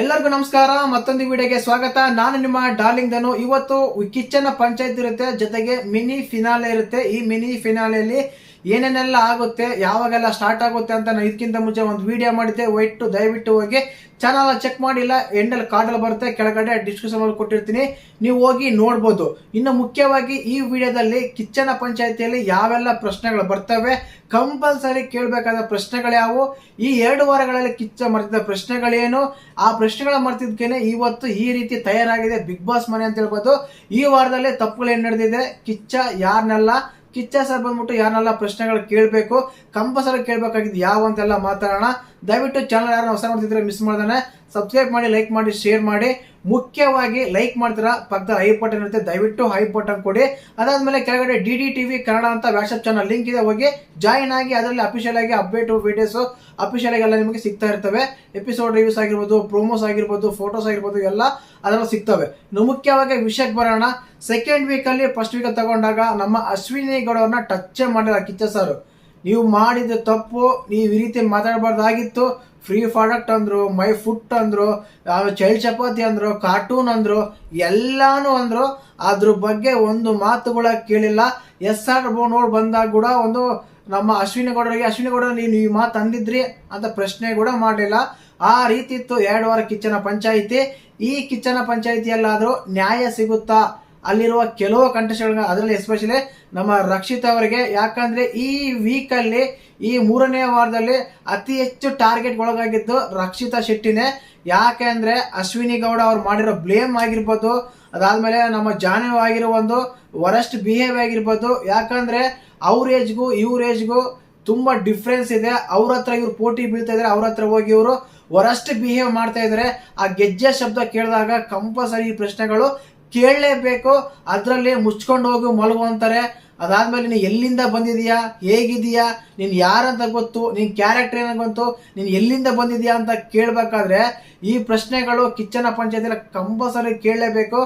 ಎಲ್ಲರಿಗೂ ನಮಸ್ಕಾರ, ಮತ್ತೊಂದು ವಿಡಿಯೋಗೆ ಸ್ವಾಗತ. ನಾನು ನಿಮ್ಮ ಡಾರ್ಲಿಂಗ್ ಧನು. ಇವತ್ತು ಕಿಚ್ಚನ್ ಪಂಚಾಯತ್ ಇರುತ್ತೆ, ಜೊತೆಗೆ ಮಿನಿ ಫಿನಾಲೆ ಇರುತ್ತೆ. ಈ ಮಿನಿ ಫಿನಾಲೆಯಲ್ಲಿ ಏನೇನೆಲ್ಲ ಆಗುತ್ತೆ, ಯಾವಾಗೆಲ್ಲ ಸ್ಟಾರ್ಟ್ ಆಗುತ್ತೆ ಅಂತ ನಾನು ಇದಕ್ಕಿಂತ ಮುಂಚೆ ಒಂದು ವಿಡಿಯೋ ಮಾಡಿದ್ದೆ. ವೈಟು ದಯವಿಟ್ಟು ಹೋಗಿ ಚಾನಲ್ ಚೆಕ್ ಮಾಡಿಲ್ಲ ಎಂಡಲ್ಲಿ ಕಾರ್ಡಲ್ಲಿ ಬರುತ್ತೆ, ಕೆಳಗಡೆ ಡಿಸ್ಕ್ರಿಪ್ಷನ್ ಅಲ್ಲಿ ಕೊಟ್ಟಿರ್ತೀನಿ. ನೀವು ಹೋಗಿ ನೋಡ್ಬೋದು. ಇನ್ನು ಮುಖ್ಯವಾಗಿ ಈ ವಿಡಿಯೋದಲ್ಲಿ ಕಿಚ್ಚನ ಪಂಚಾಯತಿಯಲ್ಲಿ ಯಾವೆಲ್ಲ ಪ್ರಶ್ನೆಗಳು ಬರ್ತವೆ ಕಂಪಲ್ಸರಿ ಕೇಳಬೇಕಾದ ಪ್ರಶ್ನೆಗಳು ಯಾವು ಈ ಎರಡು ವಾರಗಳಲ್ಲಿ ಕಿಚ್ಚ ಮರೆತಿದ್ದ ಪ್ರಶ್ನೆಗಳೇನು, ಆ ಪ್ರಶ್ನೆಗಳ ಮರೆತಿದ್ಕೇನೆ ಇವತ್ತು ಈ ರೀತಿ ತಯಾರಾಗಿದೆ ಬಿಗ್ ಬಾಸ್ ಮನೆ ಅಂತ ಹೇಳ್ಬೋದು. ಈ ವಾರದಲ್ಲಿ ತಪ್ಪುಗಳು ಏನು ನಡೆದಿದೆ, ಕಿಚ್ಚ ಯಾರನ್ನೆಲ್ಲ ಕಿಚ್ಚ ಸರ್ ಬಂದ್ಬಿಟ್ಟು ಯಾರನ್ನೆಲ್ಲ ಪ್ರಶ್ನೆಗಳು ಕೇಳಬೇಕು ಕಂಪಲ್ಸರಿ ಕೇಳಬೇಕಾಗಿದ್ದು ಯಾವ ಅಂತೆಲ್ಲ ಮಾತಾಡೋಣ ದಯವಿಟ್ಟು ಚಾನಲ್ ಯಾರು ಹೊಸ ನೋಡ್ತಿದ್ರೆ ಮಿಸ್ ಮಾಡ್ದಾನೆ ಸಬ್ಸ್ಕ್ರೈಬ್ ಮಾಡಿ ಲೈಕ್ ಮಾಡಿ ಶೇರ್ ಮಾಡಿ. ಮುಖ್ಯವಾಗಿ ಲೈಕ್ ಮಾಡ್ತೀರಾ, ಪಕ್ಕದ ಹೈ ಬಟನ್ ಇರುತ್ತೆ, ದಯವಿಟ್ಟು ಹೈ ಬಟನ್ ಕೊಡಿ. ಅದಾದ್ಮೇಲೆ ಕೆಳಗಡೆ ಡಿ ಡಿ ಟಿವಿ ಕನ್ನಡ ಅಂತ ವ್ಯಾಟ್ಸಪ್ ಚಾನಲ್ ಲಿಂಕ್ ಇದೆ, ಹೋಗಿ ಜಾಯಿನ್ ಆಗಿ ಅದರಲ್ಲಿ ಅಫಿಷಿಯಲ್ ಆಗಿ ಅಪ್ಡೇಟ್ ವಿಡಿಯೋಸ್ ಅಫಿಷಿಯಲ್ ಆಗಿ ಎಲ್ಲ ನಿಮಗೆ ಸಿಗ್ತಾ ಇರ್ತವೆ. ಎಪಿಸೋಡ್ ರಿವ್ಯೂಸ್ ಆಗಿರ್ಬೋದು ಪ್ರೋಮೋಸ್ ಆಗಿರ್ಬೋದು ಫೋಟೋಸ್ ಆಗಿರ್ಬೋದು, ಎಲ್ಲ ಅದರಲ್ಲಿ ಸಿಗ್ತವೆ. ಮುಖ್ಯವಾಗಿ ವಿಷಯಕ್ಕೆ ಬರೋಣ. ಸೆಕೆಂಡ್ ವೀಕಲ್ಲಿ ಫಸ್ಟ್ ವೀಕಲ್ಲಿ ತಗೊಂಡಾಗ ನಮ್ಮ ಅಶ್ವಿನಿ ಗೌಡವ್ರನ್ನ ಟಚ್ ಮಾಡಿಲ್ಲ ಕಿಚ್ಚ ಸರ್ ನೀವು ಮಾಡಿದ ತಪ್ಪು ನೀವು ಈ ರೀತಿ ಮಾತಾಡಬಾರ್ದಾಗಿತ್ತು. ಫ್ರೀ ಪ್ರಾಡಕ್ಟ್ ಅಂದ್ರು ಮೈ ಫುಟ್ ಅಂದ್ರು ಚೈಲ್ಡ್ ಚಪಾತಿ ಅಂದ್ರು ಕಾರ್ಟೂನ್ ಅಂದ್ರು, ಎಲ್ಲಾನು ಅಂದ್ರು. ಅದ್ರ ಬಗ್ಗೆ ಒಂದು ಮಾತುಗಳ ಕೇಳಿಲ್ಲ. ಎಸ್ ಆರ್ ನೋಡಿ ಬಂದಾಗ ಕೂಡ ಒಂದು ನಮ್ಮ ಅಶ್ವಿನಿ ಗೌಡರಿಗೆ, ಅಶ್ವಿನಿ ಗೌಡ ನೀನು ಈ ಮಾತು ಅಂದಿದ್ರಿ ಅಂತ ಪ್ರಶ್ನೆ ಕೂಡ ಮಾಡಲಿಲ್ಲ. ಆ ರೀತಿ ಇತ್ತು ಎರಡು ವಾರ ಕಿಚ್ಚನ ಪಂಚಾಯಿತಿ. ಈ ಕಿಚ್ಚನ ಪಂಚಾಯಿತಿಯಲ್ಲಾದರೂ ನ್ಯಾಯ ಸಿಗುತ್ತಾ? ಅಲ್ಲಿರುವ ಕೆಲವು ಕಂಟೆಸ್ಟೆಂಟ್ ಅದರಲ್ಲಿ ಎಸ್ಪೆಷಲಿ ನಮ್ಮ ರಕ್ಷಿತ್ ಅವರಿಗೆ, ಯಾಕಂದ್ರೆ ಈ ವೀಕಲ್ಲಿ ಈ ಮೂರನೇ ವಾರದಲ್ಲಿ ಅತಿ ಹೆಚ್ಚು ಟಾರ್ಗೆಟ್ ಒಳಗಾಗಿದ್ದು ರಕ್ಷಿತಾ ಶೆಟ್ಟಿನೇ. ಯಾಕೆ ಅಂದ್ರೆ ಅಶ್ವಿನಿ ಗೌಡ ಅವ್ರು ಮಾಡಿರೋ ಬ್ಲೇಮ್ ಆಗಿರ್ಬೋದು, ಅದಾದ್ಮೇಲೆ ನಮ್ಮ ಜಾನು ಆಗಿರೋ ಒಂದು ವರಸ್ಟ್ ಬಿಹೇವ್ ಆಗಿರ್ಬೋದು. ಯಾಕಂದ್ರೆ ಅವ್ರ ಏಜ್ಗೂ ಇವ್ರ ಏಜ್ಗೂ ತುಂಬಾ ಡಿಫ್ರೆನ್ಸ್ ಇದೆ. ಅವ್ರ ಹತ್ರ ಇವ್ರು ಪೋಟಿ ಬೀಳ್ತಾ ಇದ್ರೆ ಅವ್ರ ಹತ್ರ ಹೋಗಿ ಇವರು ವರಸ್ಟ್ ಬಿಹೇವ್ ಮಾಡ್ತಾ ಇದ್ರೆ, ಆ ಗೆಜ್ಜೆ ಶಬ್ದ ಕೇಳಿದಾಗ ಕಂಪಲ್ಸರಿ ಪ್ರಶ್ನೆಗಳು ಕೇಳಲೇಬೇಕು, ಅದರಲ್ಲಿ ಮುಚ್ಕೊಂಡು ಹೋಗಿ ಮಲಗುವಂತಾರೆ ಅದಾದಮೇಲೆ ನೀನು ಎಲ್ಲಿಂದ ಬಂದಿದೀಯಾ? ಹೇಗಿದೀಯಾ? ನೀನು ಯಾರಂತ ಗೊತ್ತು? ನಿನ್ನ ಕ್ಯಾರೆಕ್ಟರ್ ಏನಂತ ಗೊತ್ತು? ನೀನು ಎಲ್ಲಿಂದ ಬಂದಿದೀಯಾ ಅಂತ ಕೇಳಬೇಕಾದ್ರೆ ಈ ಪ್ರಶ್ನೆಗಳು ಕಿಚ್ಚನ ಪಂಚಾಯತಿಯಲ್ಲಿ ಕಂಪಲ್ಸರಿ ಕೇಳಲೇಬೇಕು.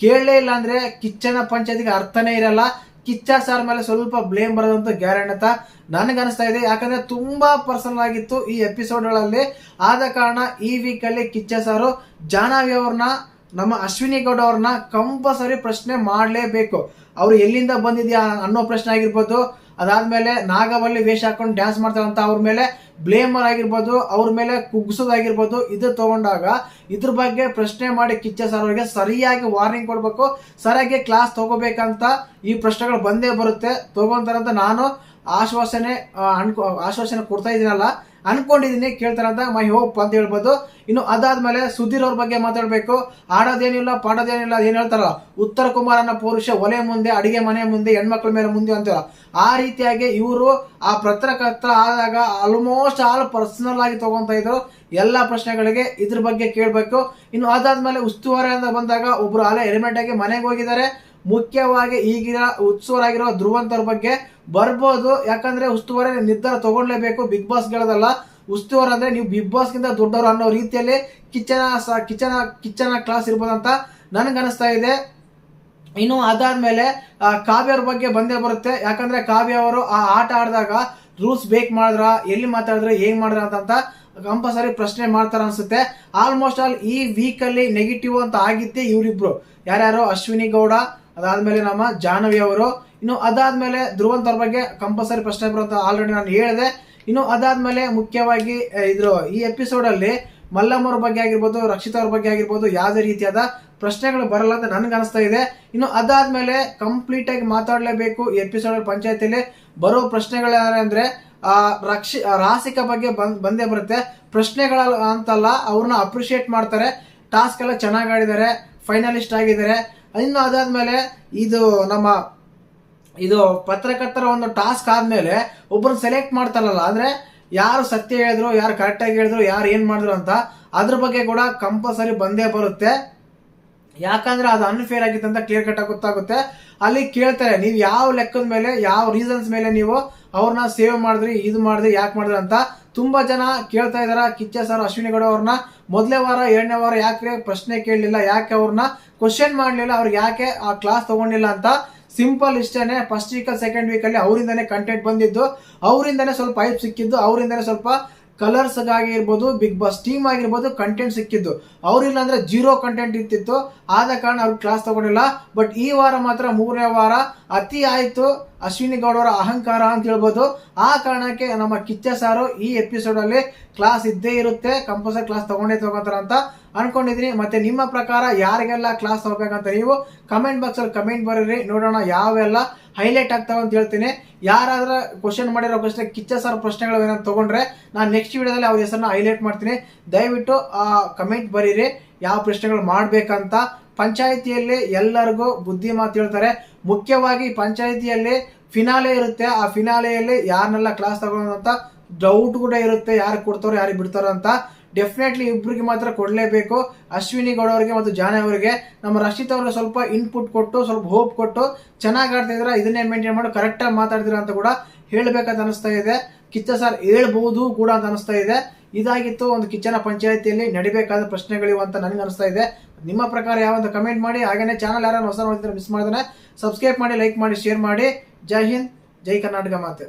ಕೇಳಲೇ ಇಲ್ಲ ಅಂದರೆ ಕಿಚ್ಚನ ಪಂಚಾಯತಿಗೆ ಅರ್ಥನೇ ಇರಲ್ಲ. ಕಿಚ್ಚ ಸರ್ ಮೇಲೆ ಸ್ವಲ್ಪ ಬ್ಲೇಮ್ ಬರೋದಂತ ಗ್ಯಾರಂಟಿ ನನಗನ್ನಿಸ್ತಾ ಇದೆ. ಯಾಕಂದರೆ ತುಂಬ ಪರ್ಸನಲ್ ಆಗಿತ್ತು ಈ ಎಪಿಸೋಡ್ಗಳಲ್ಲಿ ಆದ ಕಾರಣ ಈ ವೀಕಲ್ಲಿ ಕಿಚ್ಚ ಸಾರು ಜಾಹ್ನವಿ ಅವ್ರನ್ನ ನಮ್ಮ ಅಶ್ವಿನಿ ಗೌಡ ಅವ್ರನ್ನ ಕಂಪಲ್ಸರಿ ಪ್ರಶ್ನೆ ಮಾಡಲೇಬೇಕು. ಅವ್ರು ಎಲ್ಲಿಂದ ಬಂದಿದ್ಯಾ ಅನ್ನೋ ಪ್ರಶ್ನೆ ಆಗಿರ್ಬೋದು, ಅದಾದ್ಮೇಲೆ ನಾಗವಲ್ಲಿ ವೇಷ ಹಾಕೊಂಡು ಡ್ಯಾನ್ಸ್ ಮಾಡ್ತಾರಂತ ಅವ್ರ ಮೇಲೆ ಬ್ಲೇಮರ್ ಆಗಿರ್ಬೋದು, ಅವ್ರ ಮೇಲೆ ಕುಗ್ಸೋದಾಗಿರ್ಬೋದು, ಇದು ತಗೊಂಡಾಗ ಇದ್ರ ಬಗ್ಗೆ ಪ್ರಶ್ನೆ ಮಾಡಿ ಕಿಚ್ಚ ಸರ್ ಅವರಿಗೆ ಸರಿಯಾಗಿ ವಾರ್ನಿಂಗ್ ಕೊಡಬೇಕು. ಸರಿಯಾಗಿ ಕ್ಲಾಸ್ ತಗೋಬೇಕಂತ ಈ ಪ್ರಶ್ನೆಗಳು ಬಂದೇ ಬರುತ್ತೆ. ತಗೊಂತಾರಂತ ನಾನು ಆಶ್ವಾಸನೆ ಅನ್ಕೋ, ಆಶ್ವಾಸನೆ ಕೊಡ್ತಾ ಇದೀನಲ್ಲ ಕೇಳ್ತಾರೆ ಕೇಳ್ತಾರಂತ ಮೈ ಹೋಪ್ ಅಂತ ಹೇಳ್ಬೋದು. ಇನ್ನು ಅದಾದ್ಮೇಲೆ ಸುಧೀರ್ ಅವ್ರ ಬಗ್ಗೆ ಮಾತಾಡ್ಬೇಕು. ಆಡೋದೇನಿಲ್ಲ ಪಾಡೋದೇನಿಲ್ಲ, ಅದೇನು ಹೇಳ್ತಾರಲ್ಲ, ಉತ್ತರ ಕುಮಾರನ ಪೌರುಷ ಒಲೆ ಮುಂದೆ, ಅಡಿಗೆ ಮನೆ ಮುಂದೆ, ಹೆಣ್ಮಕ್ಳ ಮೇಲೆ ಮುಂದೆ ಅಂತಾರ. ಆ ರೀತಿಯಾಗಿ ಇವರು ಆ ಪತ್ರಕರ್ತ ಆದಾಗ ಆಲ್ಮೋಸ್ಟ್ ಆಲ್ ಪರ್ಸನಲ್ ಆಗಿ ತಗೊಂತ ಇದ್ರು. ಎಲ್ಲ ಪ್ರಶ್ನೆಗಳಿಗೆ ಇದ್ರ ಬಗ್ಗೆ ಕೇಳಬೇಕು. ಇನ್ನು ಅದಾದ್ಮೇಲೆ ಉಸ್ತುವಾರಿ ಅಂತ ಬಂದಾಗ ಒಬ್ರು ಅಲೆ ಹೆಲ್ಮೆಟ್ ಆಗಿ ಮನೆಗೆ ಹೋಗಿದ್ದಾರೆ. ಮುಖ್ಯವಾಗಿ ಈಗಿನ ಉತ್ಸವರಾಗಿರೋ ಧ್ರುವಂತರ ಬಗ್ಗೆ ಬರ್ಬೋದು. ಯಾಕಂದ್ರೆ ಉಸ್ತುವಾರಿ ನಿರ್ಧಾರ ತಗೊಳ್ಲೇಬೇಕು ಬಿಗ್ ಬಾಸ್ ಗೆಳದಲ್ಲ ಉಸ್ತುವಾರ ಅಂದ್ರೆ ನೀವು ಬಿಗ್ ಬಾಸ್ ಗಿಂತ ದೊಡ್ಡವರು ಅನ್ನೋ ರೀತಿಯಲ್ಲಿ ಕಿಚನ ಕಿಚನ ಕಿಚನ ಕ್ಲಾಸ್ ಇರ್ಬೋದಂತ ನನಗನ್ನಿಸ್ತಾ ಇದೆ. ಇನ್ನು ಅದಾದ್ಮೇಲೆ ಆ, ಕಾವ್ಯ ಅವ್ರ ಬಗ್ಗೆ ಬಂದೇ ಬರುತ್ತೆ. ಯಾಕಂದ್ರೆ ಕಾವ್ಯ ಅವರು ಆ ಆಟ ಆಡಿದಾಗ ರೂಲ್ಸ್ ಬೇಕ್ ಮಾಡಿದ್ರ ಎಲ್ಲಿ ಮಾತಾಡಿದ್ರೆ ಏನ್ ಮಾಡಿದ್ರ ಅಂತ ಕಂಪಲ್ಸರಿ ಪ್ರಶ್ನೆ ಮಾಡ್ತಾರ ಅನ್ಸುತ್ತೆ. ಆಲ್ಮೋಸ್ಟ್ ಆಲ್ ಈ ವೀಕ್ ಅಲ್ಲಿ ನೆಗೆಟಿವ್ ಅಂತ ಆಗಿದ್ದೆ ಇವರಿಬ್ರು. ಯಾರ್ಯಾರು ಅಶ್ವಿನಿ ಗೌಡ ಅದಾದ್ಮೇಲೆ ನಮ್ಮ ಜಾಹ್ನವಿ ಅವರು. ಇನ್ನು ಅದಾದ್ಮೇಲೆ ಧ್ರುವಂತವ್ರ ಬಗ್ಗೆ ಕಂಪಲ್ಸರಿ ಪ್ರಶ್ನೆ ಬರುವಂತ ಆಲ್ರೆಡಿ ನಾನು ಹೇಳಿದೆ. ಇನ್ನು ಅದಾದ್ಮೇಲೆ ಮುಖ್ಯವಾಗಿ ಇದ್ರು, ಈ ಎಪಿಸೋಡ್ ಅಲ್ಲಿ ಮಲ್ಲಮ್ಮ ಅವ್ರ ಬಗ್ಗೆ ಆಗಿರ್ಬೋದು, ರಕ್ಷಿತ ಅವ್ರ ಬಗ್ಗೆ ಆಗಿರ್ಬೋದು ಯಾವುದೇ ರೀತಿಯಾದ ಪ್ರಶ್ನೆಗಳು ಬರಲ್ಲ ಅಂತ ನನ್ಗೆ ಅನಿಸ್ತಾ ಇದೆ. ಇನ್ನು ಅದಾದ್ಮೇಲೆ ಕಂಪ್ಲೀಟ್ ಆಗಿ ಮಾತಾಡಲೇಬೇಕು ಈ ಎಪಿಸೋಡ್ ಪಂಚಾಯತಿಯಲ್ಲಿ ಬರೋ ಪ್ರಶ್ನೆಗಳು ಆ, ರಕ್ಷಿ ರಾಸಿಕ ಬಗ್ಗೆ ಬಂದ್, ಬಂದೇ ಬರುತ್ತೆ. ಪ್ರಶ್ನೆಗಳ ಅಂತಲ್ಲ, ಅವ್ರನ್ನ ಅಪ್ರಿಶಿಯೇಟ್ ಮಾಡ್ತಾರೆ. ಟಾಸ್ಕ್ ಎಲ್ಲ ಚೆನ್ನಾಗಿ ಆಡಿದ್ದಾರೆ. ಫೈನಲಿಸ್ಟ್ ಆಗಿದ್ದಾರೆ. ಇನ್ನು ಅದಾದ್ಮೇಲೆ ಇದು ನಮ್ಮ ಇದು ಪತ್ರಕರ್ತರ ಒಂದು ಟಾಸ್ಕ್ ಆದ್ಮೇಲೆ ಒಬ್ಬರು ಸೆಲೆಕ್ಟ್ ಮಾಡ್ತಾರಲ್ಲ, ಅಂದ್ರೆ ಯಾರು ಸತ್ಯ ಹೇಳಿದ್ರು, ಯಾರು ಕರೆಕ್ಟಾಗಿ ಹೇಳಿದ್ರು, ಯಾರು ಏನ್ ಮಾಡಿದ್ರು ಅಂತ ಅದ್ರ ಬಗ್ಗೆ ಕೂಡ ಕಂಪಲ್ಸರಿ ಬಂದೇ ಬರುತ್ತೆ. ಯಾಕಂದ್ರೆ ಅದು ಅನ್ಫೇರ್ ಆಗಿತ್ತು ಅಂತ ಕ್ಲಿಯರ್ ಕಟ್ ಗೊತ್ತಾಗುತ್ತೆ. ಅಲ್ಲಿ ಕೇಳ್ತಾರೆ, ನೀವು ಯಾವ ಲೆಕ್ಕದ ಮೇಲೆ, ಯಾವ ರೀಸನ್ಸ್ ಮೇಲೆ ನೀವು ಅವ್ರನ್ನ ಸೇವ್ ಮಾಡಿದ್ರಿ, ಇದು ಮಾಡಿದ್ರಿ, ಯಾಕೆ ಮಾಡಿದ್ರಿ ಅಂತ. ತುಂಬಾ ಜನ ಕೇಳ್ತಾ ಇದಾರ. ಕಿಚ್ಚ ಸರ್ ಅಶ್ವಿನಿ ಗೌಡ ಅವ್ರನ್ನ. ಮೊದಲೇ ವಾರ, ಎರಡನೇ ವಾರ ಯಾಕೆ ಪ್ರಶ್ನೆ ಕೇಳಲಿಲ್ಲ, ಯಾಕೆ ಅವ್ರನ್ನ? ಕ್ವಶನ್ ಮಾಡಲಿಲ್ಲ, ಅವ್ರಿಗೆ ಯಾಕೆ ಆ ಕ್ಲಾಸ್ ತಗೊಂಡಿಲ್ಲ ಅಂತ ಸಿಂಪಲ್ ಇಷ್ಟೇನೆ. ಫಸ್ಟ್ ವೀಕ್ ಸೆಕೆಂಡ್ ವೀಕ್ ಅಲ್ಲಿ ಅವರಿಂದನೇ ಕಂಟೆಂಟ್ ಬಂದಿದ್ದು. ಅವರಿಂದನೇ ಸ್ವಲ್ಪ ಹೈಪ್ ಸಿಕ್ಕಿದ್ದು. ಅವರಿಂದನೇ ಸ್ವಲ್ಪ ಕಲರ್ಸ್ಗಾಗಿ ಇರ್ಬೋದು ಬಿಗ್ ಬಾಸ್ ಟೀಮ್ ಆಗಿರ್ಬೋದು ಕಂಟೆಂಟ್ ಸಿಕ್ಕಿದ್ದು. ಅವರಿಲ್ಲ ಅಂದ್ರೆ ಜೀರೋ ಕಂಟೆಂಟ್ ಇರ್ತಿತ್ತು. ಆದ ಕಾರಣ ಅವ್ರಿಗೆ ಕ್ಲಾಸ್ ತಗೊಂಡಿಲ್ಲ. ಬಟ್ ಈ ವಾರ ಮಾತ್ರ ಮೂರನೇ ವಾರ. ಅತಿ ಆಯ್ತು. ಅಶ್ವಿನಿ ಗೌಡರ ಅಹಂಕಾರ ಅಂತ ಹೇಳ್ಬೋದು. ಆ ಕಾರಣಕ್ಕೆ ನಮ್ಮ ಕಿಚ್ಚ ಸಾರು ಈ ಎಪಿಸೋಡ್ ಅಲ್ಲಿ ಕ್ಲಾಸ್ ಇದ್ದೇ ಇರುತ್ತೆ. ಕಂಪಲ್ಸರಿ ಕ್ಲಾಸ್ ತಗೊಂಡೇ ತಗೋತಾರ ಅಂತ ಅನ್ಕೊಂಡಿದ್ದೀನಿ ಮತ್ತೆ ನಿಮ್ಮ ಪ್ರಕಾರ ಯಾರಿಗೆಲ್ಲ ಕ್ಲಾಸ್ ತಗೋಬೇಕಂತ ನೀವು ಕಮೆಂಟ್ ಬಾಕ್ಸಲ್ಲಿ ಕಮೆಂಟ್ ಬರೀರಿ. ನೋಡೋಣ ಯಾವೆಲ್ಲ ಹೈಲೈಟ್ ಆಗ್ತಾವ ಅಂತ ಹೇಳ್ತೀನಿ. ಯಾರಾದರೂ ಕ್ವಶನ್ ಮಾಡಿರೋ ಪ್ರಶ್ನೆ, ಕಿಚ್ಚ ಸರ್ ಪ್ರಶ್ನೆಗಳು ಏನಾದ್ರು ತಗೊಂಡ್ರೆ ನಾನು ನೆಕ್ಸ್ಟ್ ವಿಡಿಯೋದಲ್ಲಿ ಅವ್ರ ಹೆಸರನ್ನ ಹೈಲೈಟ್ ಮಾಡ್ತೀನಿ. ದಯವಿಟ್ಟು ಕಮೆಂಟ್ ಬರೀರಿ. ಯಾವ ಪ್ರಶ್ನೆಗಳು ಮಾಡ್ಬೇಕಂತ ಪಂಚಾಯಿತಿಯಲ್ಲಿ ಎಲ್ಲರಿಗೂ ಬುದ್ಧಿ ಮಾತು ಹೇಳ್ತಾರೆ. ಮುಖ್ಯವಾಗಿ ಪಂಚಾಯಿತಿಯಲ್ಲಿ ಫಿನಾಲೆ ಇರುತ್ತೆ. ಆ ಫಿನಾಲೆಯಲ್ಲಿ ಯಾರನ್ನೆಲ್ಲ ಕ್ಲಾಸ್ ತಗೊಳ್ಳೋದು ಡೌಟ್ ಕೂಡ ಇರುತ್ತೆ. ಯಾರು ಕೊಡ್ತಾರೋ, ಯಾರಿಗೆ ಬಿಡ್ತಾರೋ ಅಂತ. ಡೆಫಿನೆಟ್ಲಿ ಇಬ್ಬರಿಗೆ ಮಾತ್ರ ಕೊಡಲೇಬೇಕು. ಅಶ್ವಿನಿ ಗೌಡ ಅವರಿಗೆ ಮತ್ತು ಜಾನೆ ಅವರಿಗೆ. ನಮ್ಮ ರಕ್ಷಿತ್ ಅವರಿಗೆ ಸ್ವಲ್ಪ ಇನ್ಪುಟ್ ಕೊಟ್ಟು, ಸ್ವಲ್ಪ ಹೋಪ್ ಕೊಟ್ಟು ಚೆನ್ನಾಗಿ ಆಡ್ತಾ ಇದ್ರೆ ಇದನ್ನೇ ಮೇಂಟೈನ್ ಮಾಡಿ ಕರೆಕ್ಟಾಗಿ ಮಾತಾಡ್ತೀರಾ ಅಂತ ಕೂಡ ಹೇಳಬೇಕಂತ ಅನಿಸ್ತಾ ಇದೆ. ಕಿಚ್ಚ ಸರ್ ಹೇಳ್ಬಹುದು ಕೂಡ ಅಂತ ಅನಿಸ್ತಾ ಇದೆ. ಇದಾಗಿತ್ತು ಒಂದು ಕಿಚ್ಚನ ಪಂಚಾಯಿತಿಯಲ್ಲಿ ನಡಿಬೇಕಾದ ಪ್ರಶ್ನೆಗಳಿವು ಅಂತ ನನಗೆ ಅನಿಸ್ತಾ ಇದೆ. ನಿಮ್ಮ ಪ್ರಕಾರ ಯಾವಂತ ಕಮೆಂಟ್ ಮಾಡಿ ಹಾಗೆಯೇ ಚಾನಲ್ ಯಾರು ಹೊಸ ನೋಡ್ತಾರೆ ಮಿಸ್ ಮಾಡಿದ್ರೆ ಸಬ್ಸ್ಕ್ರೈಬ್ ಮಾಡಿ ಲೈಕ್ ಮಾಡಿ ಶೇರ್ ಮಾಡಿ. ಜೈ ಹಿಂದ್, ಜೈ ಕರ್ನಾಟಕ ಮಾತೆ.